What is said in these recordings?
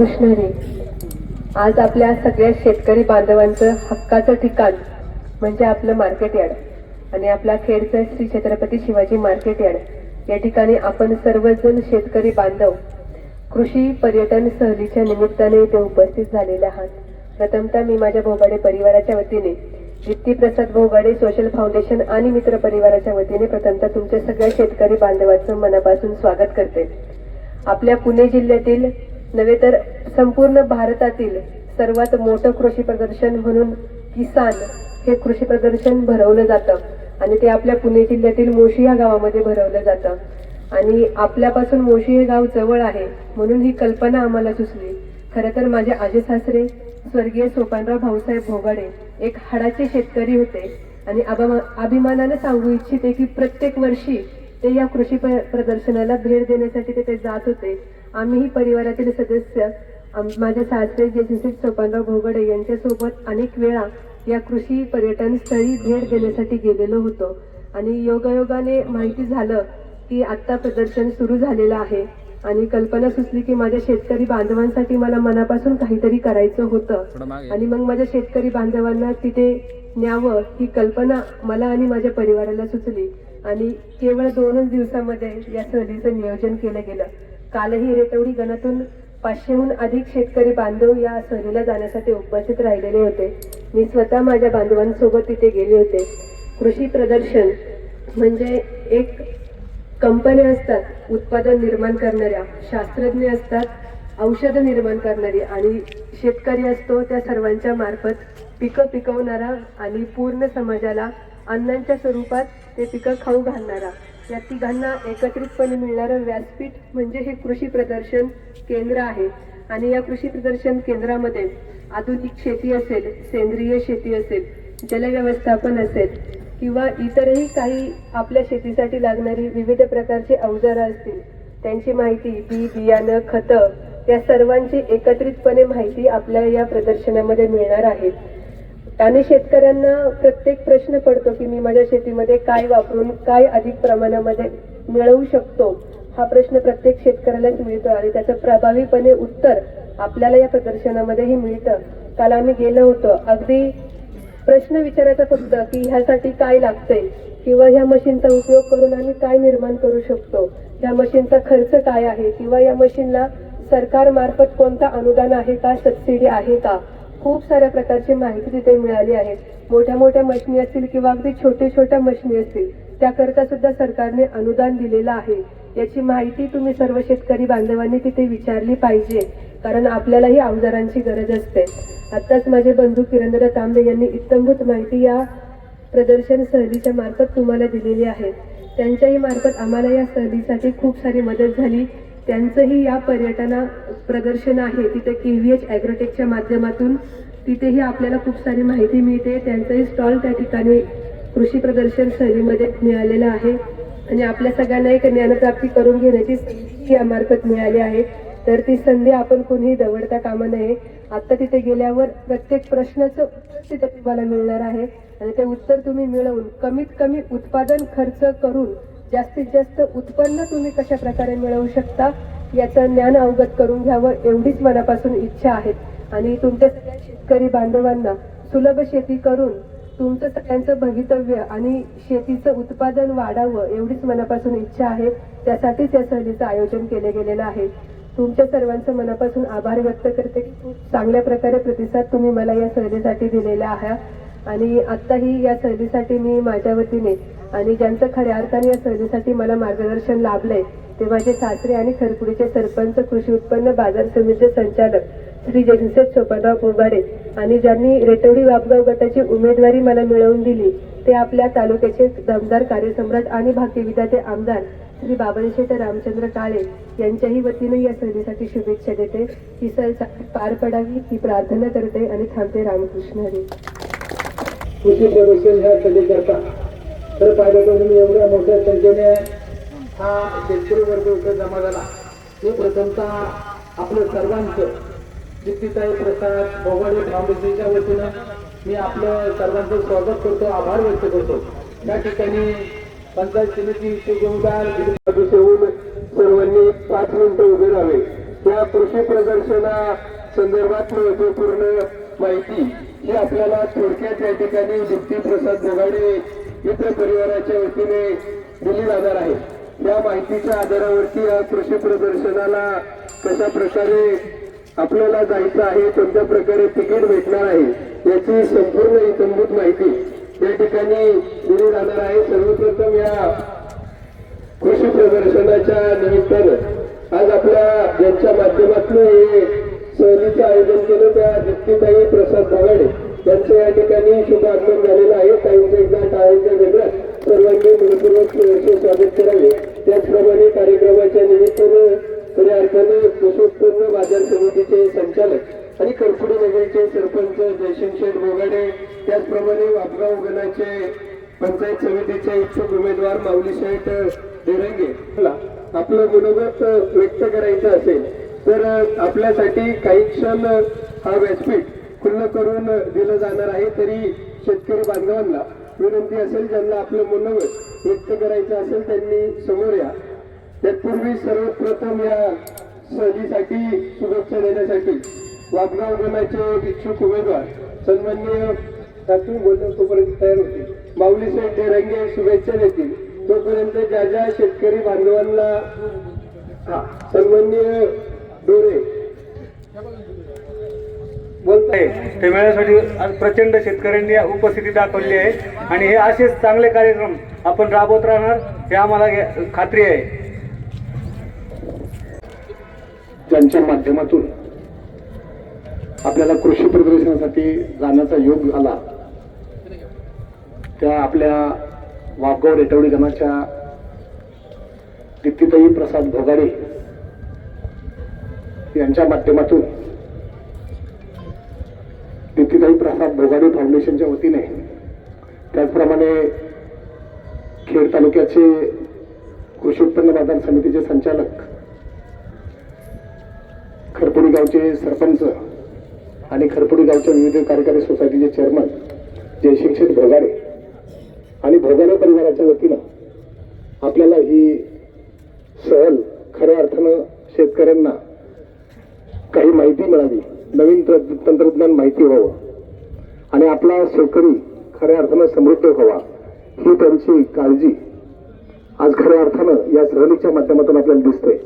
कृष्णरे आज आपल्या सगळ्या शेतकरी बांधवांचं हक्काचं ठिकाण म्हणजे आपलं मार्केट यार्ड. आणि आपला खेडचं श्री छत्रपती शिवाजी मार्केट यार्ड. या ठिकाणी आपण सर्वजण शेतकरी बांधव कृषी पर्यटन सहलीच्या निमित्ताने इथे उपस्थित झालेले आहात. प्रथमतः मी माझ्या भोगाडे परिवाराच्या वतीने दीप्ती प्रसाद भोगाडे सोशल फाउंडेशन आणि मित्र परिवाराच्या वतीने प्रथमतः तुमच्या सगळ्या शेतकरी बांधवांचं मनापासून स्वागत करते. आपल्या पुणे जिल्ह्यातील नव्हे तर संपूर्ण भारतातील सर्वात मोठं कृषी प्रदर्शन म्हणून किसान हे कृषी प्रदर्शन भरवलं जातं. आणि ते आपल्या पुणे जिल्ह्यातील मोशी या गावामध्ये भरवलं जातं. आणि आपल्यापासून मोशी हे गाव जवळ आहे म्हणून ही कल्पना आम्हाला सुचली. खरं तर माझे आजे सासरे स्वर्गीय सोपानराव भाऊसाहेब भोगाडे एक हाडाचे शेतकरी होते. आणि अभिमा- अभिमानाने सांगू इच्छिते की प्रत्येक वर्षी ते या कृषी प्रदर्शनाला भेट देण्यासाठी तिथे जात होते. आम्हीही परिवारातील सदस्य. आम- माझे सासरे जे सोपानराव भोगडे यांच्यासोबत अनेक वेळा या कृषी पर्यटन स्थळी भेट देण्यासाठी गेलेलो होतो. आणि योगायोगाने माहिती झालं की आत्ता प्रदर्शन सुरू झालेलं आहे. आणि कल्पना सुचली की माझ्या शेतकरी बांधवांसाठी मला मनापासून काहीतरी करायचं होतं. आणि मग माझ्या शेतकरी बांधवांना तिथे न्यावं ही कल्पना मला आणि माझ्या परिवाराला सुचली. आणि केवळ दोनच दिवसामध्ये या सहलीचं नियोजन केलं गेलं. कालही रेटवडी गणातून पाचशेहून अधिक शेतकरी बांधव या सहलीला जाण्यासाठी उपस्थित राहिलेले होते. मी स्वतः माझ्या बांधवांसोबत तिथे गेले होते. कृषी प्रदर्शन म्हणजे एक कंपन्या असतात उत्पादन निर्माण करणाऱ्या शास्त्रज्ञ असतात औषधं निर्माण करणारी आणि शेतकरी असतो त्या सर्वांच्या मार्फत पिकं पिकवणारा आणि पूर्ण समाजाला अन्नांच्या स्वरूपात ते पिकं खाऊ घालणारा. या तिघांना एकत्रितपणे मिळणारं व्यासपीठ म्हणजे हे कृषी प्रदर्शन केंद्र आहे. आणि या कृषी प्रदर्शन केंद्रामध्ये आधुनिक शेती असेल सेंद्रिय शेती असेल जलव्यवस्थापन असेल किंवा इतरही काही आपल्या शेतीसाठी लागणारी विविध प्रकारची अवजारं असतील त्यांची माहिती बी बियाणं खतं या सर्वांची एकत्रितपणे माहिती आपल्या या प्रदर्शनामध्ये मिळणार आहे. त्याने शेतकऱ्यांना प्रत्येक प्रश्न पडतो की मी माझ्या शेतीमध्ये काय वापरून काय अधिक प्रमाणामध्ये मिळवू शकतो? हा प्रश्न प्रत्येक शेतकऱ्यालाच मिळतो आणि त्याचं प्रभावीपणे उत्तर आपल्याला या प्रदर्शनामध्येही मिळतं. काल आम्ही गेलो होतो. अगदी प्रश्न विचारायचा फक्त की ह्यासाठी काय लागतंय? किंवा ह्या मशीनचा उपयोग करून आम्ही काय निर्माण करू शकतो? ह्या मशीनचा खर्च काय आहे? किंवा या मशीनला सरकार मार्फत कोणता अनुदान आहे का? सबसिडी आहे का? खूप साऱ्या प्रकारची माहिती तिथे मिळाली आहे. मोठ्या मोठ्या मशिनी असतील किंवा अगदी छोट्या छोट्या मशिनी असतील त्याकरता सुद्धा सरकारने अनुदान दिलेलं आहे. याची माहिती तुम्ही सर्व शेतकरी बांधवांनी तिथे विचारली पाहिजे कारण आपल्यालाही अवजारांची गरज असते. आत्ताच माझे बंधू किरणदादा तांबे यांनी इत्यंभूत माहिती या प्रदर्शन सहलीच्या मार्फत तुम्हाला दिलेली आहे. त्यांच्याही मार्फत आम्हाला या सहलीसाठी खूप सारी मदत झाली. त्यांचंही या पर्यटना प्रदर्शन आहे. तिथे के व्ही एच ॲग्रोटेकच्या माध्यमातून तिथेही आपल्याला खूप सारी माहिती मिळते. त्यांचंही स्टॉल त्या ठिकाणी कृषी प्रदर्शन सहलीमध्ये मिळालेलं आहे. आणि आपल्या सगळ्यांना एक ज्ञानप्राप्ती करून घेण्याची संधी यामार्फत मिळाली आहे. तर ती संधी आपण कोणीही दवडता कामा नये. आता तिथे गेल्यावर प्रत्येक प्रश्नाचं उत्तर तिथे तुम्हाला मिळणार आहे. आणि ते उत्तर तुम्ही मिळवून कमीत कमी उत्पादन खर्च करून जास्तीत जास्त उत्पन्न तुम्ही कशा प्रकारे मिळवू शकता याचं ज्ञान अवगत करून घ्यावं एवढीच मनापासून इच्छा आहे. आणि तुमच्या सगळ्या शेतकरी बांधवांना सुलभ शेती करून तुमचं सगळ्यांचं भवितव्य आणि शेतीचं उत्पादन वाढावं एवढीच मनापासून इच्छा आहे. त्यासाठीच या सहलीचं आयोजन केले गेलेलं आहे. तुमच्या सर्वांचं मनापासून आभार व्यक्त करते. की खूप चांगल्या प्रकारे प्रतिसाद तुम्ही मला या सहलीसाठी दिलेला आहात आणि आत्ताही या सहलीसाठी मी माझ्या वतीने आणि ज्यांचं खऱ्या अर्थाने या सहलीसाठी मला मार्गदर्शन लाभलंय ते माझे सासरे आणि खरपुडीचे सरपंच कृषी उत्पन्न बाजार समितीचे संचालक श्री जगदीश चोपनराव पोगाडे आणि ज्यांनी रेटवडी वापगाव गटाची उमेदवारी मला मिळवून दिली ते आपल्या तालुक्याचे दमदार कार्यसम्राट आणि भाग्यविधाचे आमदार श्री बाबाशेठ रामचंद्र काळे यांच्याही वतीने या सहलीसाठी शुभेच्छा देते. ही सहल पार पडावी ही प्रार्थना करते आणि थांबते रामकृष्ण हरी. कृषी प्रदर्शन ह्या सगळीकरता तर पाहिलं तर मी एवढ्या मोठ्या संख्येने हा शेतकरी वर्ग इथे जमा झाला. हे प्रथमतः आपलं सर्वांचं जित्तीताई प्रसाद भोगाडे फाउंडेशनच्या वतीनं मी आपलं सर्वांचं स्वागत करतो आभार व्यक्त करतो. त्या ठिकाणी पंचायत समिती उमेदवार सदस्य होऊन सर्वांनी पाच मिनिटं उभे राहावे. त्या कृषी प्रदर्शना संदर्भात महत्त्वपूर्ण माहिती हे आपल्याला थोडक्यात या ठिकाणी दीप्ती प्रसाद बोगाडे मित्र परिवाराच्या वतीने दिली जाणार आहे. या माहितीच्या आधारावरती या कृषी प्रदर्शनाला कशा प्रकारे आपल्याला जायचं आहे कोणत्या प्रकारे तिकीट भेटणार आहे याची संपूर्ण इतंभूत माहिती या ठिकाणी दिली जाणार आहे. सर्वप्रथम या कृषी प्रदर्शनाच्या निमित्तानं आज आपल्या ज्यांच्या माध्यमातून हे सहलीचं आयोजन केलं. त्या दीप्तीताई प्रसाद भागाडे यांचं या ठिकाणी शुभ आगमन झालेलं आहे. ताईंचं एकदा टाळ्यांच्या वेगळ्यात सर्वांनी मनपूर्वक स्वागत करावे. त्याचप्रमाणे कार्यक्रमाच्या निमित्तानं खऱ्या अर्थानं कृषी उत्पन्न बाजार समितीचे संचालक आणि करपुडी नगरचे सरपंच जयसिंग शेठ बोगाडे त्याचप्रमाणे वापगाव गणाचे पंचायत समितीचे इच्छुक उमेदवार माऊली शेठ देरंगे. आपलं मनोगत व्यक्त करायचं असेल तर आपल्यासाठी काही क्षण हा व्यासपीठ खुल्ल करून दिलं जाणार आहे तरी शेतकरी बांधवांना विनंती असेल ज्यांना आपलं मनोगत व्यक्त करायचं असेल त्यांनी समोर या. तत्पूर्वी सर्वप्रथम या सहलीसाठी शुभेच्छा देण्यासाठी वाघगाव गणाचे इच्छुक उमेदवार सन्मान्य तुम्ही बोलतो तोपर्यंत तयार होते माऊली साहेब रंगे शुभेच्छा देतील. तोपर्यंत ज्या ज्या शेतकरी बांधवांना हा, डोरे बोलताय आहे ते मिळण्यासाठी प्रचंड शेतकऱ्यांनी उपस्थिती दाखवली आहे. आणि हे असेच चांगले कार्यक्रम आपण राबवत राहणार हे आम्हाला खात्री आहे. त्यांच्या माध्यमातून आपल्याला कृषी प्रदर्शनासाठी जाण्याचा योग आला त्या आपल्या वाघगाव रेटवडी गणाच्या दीप्तीताई प्रसाद भोगाडे यांच्या माध्यमातून नितीताई प्रसाद भोगाडे फाउंडेशनच्या वतीने त्याचप्रमाणे खेड तालुक्याचे कृषी उत्पन्न बाजार समितीचे संचालक खरपुडी गावचे सरपंच आणि खरपुडी गावच्या विविध कार्यकारी सोसायटीचे चेअरमन जयसिंग शेठ भोगाडे आणि भोगाडे परिवाराच्या वतीनं आपल्याला ही सहल खऱ्या अर्थानं शेतकऱ्यांना काही माहिती मिळावी नवीन तंत्रज्ञान माहिती व्हावं. आणि आपला शेतकरी खऱ्या अर्थानं समृद्ध व्हावा ही त्यांची काळजी. आज खऱ्या अर्थानं या सहलीच्या माध्यमातून आपल्याला दिसते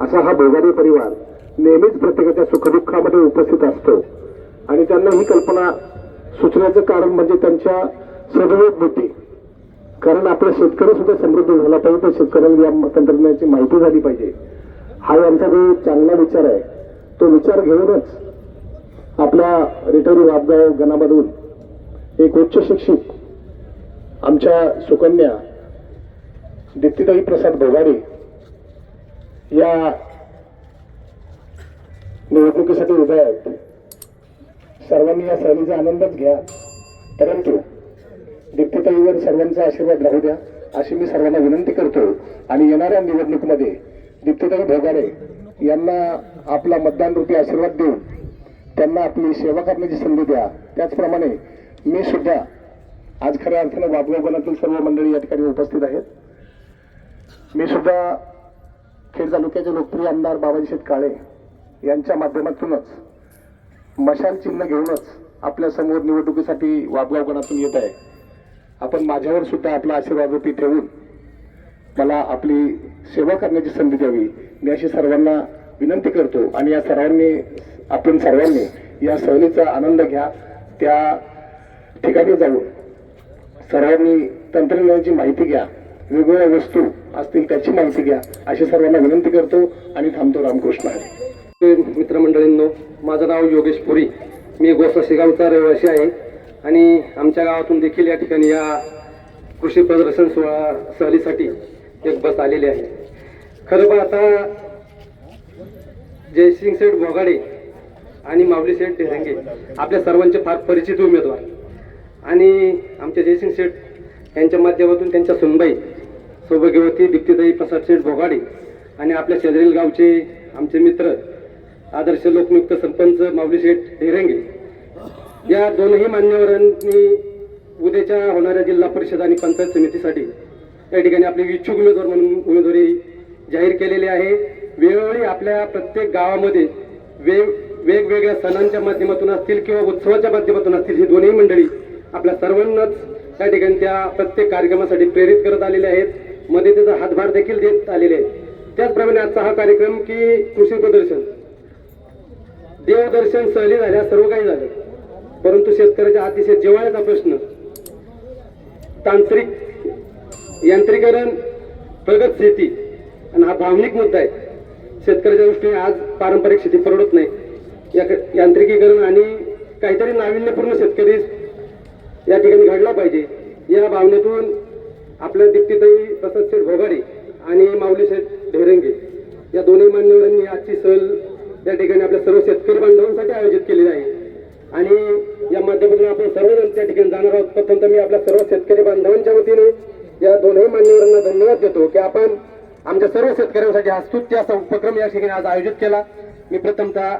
असा हा भोगावी परिवार नेहमीच प्रत्येकाच्या सुखदुःखामध्ये उपस्थित असतो. आणि त्यांना ही कल्पना सुचण्याचं कारण म्हणजे त्यांच्या सदयोग होती कारण आपला शेतकरी सुद्धा समृद्ध झाला पाहिजे तर शेतकऱ्याला या तंत्रज्ञानाची माहिती झाली पाहिजे. हा यांचा जो चांगला विचार आहे तो विचार घेऊनच आपला रिटर्न वापगाव गणामधून एक उच्च शिक्षित आमच्या सुकन्या दीप्तीताई प्रसाद भोगाडे या निवडणुकीसाठी उभ्या आहेत. सर्वांनी या सहलीचा आनंदच घ्या. परंतु दीप्तीताईवर सर्वांचा आशीर्वाद राहू द्या अशी मी सर्वांना विनंती करतो आणि येणाऱ्या निवडणुकीमध्ये दीप्तीताई भोगाडे यांना आपला मतदान रूपी आशीर्वाद देऊन त्यांना आपली सेवा करण्याची संधी द्या. त्याचप्रमाणे मी सुद्धा आज खऱ्या अर्थानं वाबगाव गणातील सर्व मंडळी या ठिकाणी उपस्थित आहेत. मी सुद्धा खेड तालुक्याचे लोकप्रिय आमदार बाबाजी शेठ काळे यांच्या माध्यमातूनच मशाल चिन्ह घेऊनच आपल्यासमोर निवडणुकीसाठी वाबगाव गणातून येत आहे. आपण माझ्यावर सुद्धा आपला आशीर्वाद रूपी ठेवून मला आपली सेवा करण्याची संधी द्यावी. मी अशी सर्वांना विनंती करतो आणि या सर्वांनी आपण सर्वांनी या सहलीचा आनंद घ्या. त्या ठिकाणी जाऊन सर्वांनी तंत्रज्ञानाची माहिती घ्या. वेगवेगळ्या वस्तू असतील त्याची माहिती घ्या. अशी सर्वांना विनंती करतो आणि थांबतो रामकृष्ण हरी. मित्रमंडळींनो माझं नाव योगेश पुरी. मी गोसा शेगावचा रहिवासी आहे आणि आमच्या गावातून देखील या ठिकाणी या कृषी प्रदर्शन सोहळा सहलीसाठी एक बस आलेली आहे. खरं पाहता आता जयसिंग सेठ भोगाडे आणि माऊली सेठ ढेरंगे आपल्या सर्वांचे फार परिचित उमेदवार. आणि आमच्या जयसिंग शेठ यांच्या माध्यमातून त्यांच्या सुनबाई सौभाग्यवती दीप्तीदाई प्रसाद शेठ भोगाडे आणि आपल्या शेजारील गावचे आमचे मित्र आदर्श लोकनियुक्त सरपंच माऊली शेठ ढेरंगे या दोनही मान्यवरांनी उद्याच्या होणाऱ्या जिल्हा परिषद आणि पंचायत समितीसाठी या ठिकाणी आपले इच्छुक उमेदवार म्हणून उमेदवारी जाहीर केलेले आहे. वेळोवेळी आपल्या प्रत्येक गावामध्ये वेग वेगवेगळ्या सणांच्या माध्यमातून असतील किंवा उत्सवाच्या माध्यमातून असतील ही दोन्ही मंडळी आपल्या सर्वांनाच त्या ठिकाणी त्या प्रत्येक कार्यक्रमासाठी प्रेरित करत आलेले आहेत. मध्ये त्याचा हातभार देखील देत आलेले आहेत. त्याचप्रमाणे आजचा हा कार्यक्रम की कृषी प्रदर्शन. देवदर्शन सहली झाल्या सर्व काही झालं. परंतु शेतकऱ्याच्या अतिशय जेवायचा प्रश्न. तांत्रिक यांत्रिकरण प्रगत शेती. आणि हा भावनिक मुद्दा आहे. शेतकऱ्याच्या दृष्टीने आज पारंपरिक शेती परवडत नाही. या यांत्रिकीकरण आणि काहीतरी नाविन्यपूर्ण शेतकरी या ठिकाणी घडला पाहिजे. या भावनेतून आपल्या दीप्तीताई प्रसाद शेठ भोगाडे आणि माऊली शेठ ढेरंगे या दोन्ही मान्यवरांनी आजची सहल या ठिकाणी आपल्या सर्व शेतकरी बांधवांसाठी आयोजित केलेली आहे. आणि या माध्यमातून आपण सर्वजण त्या ठिकाणी जाणार आहोत. प्रथम मी आपल्या सर्व शेतकरी बांधवांच्या वतीने या दोनही मान्यवरांना धन्यवाद देतो की आपण आमच्या सर्व शेतकऱ्यांसाठी हा स्तुत्य असा उपक्रम या ठिकाणी आज आयोजित केला. मी प्रथमतः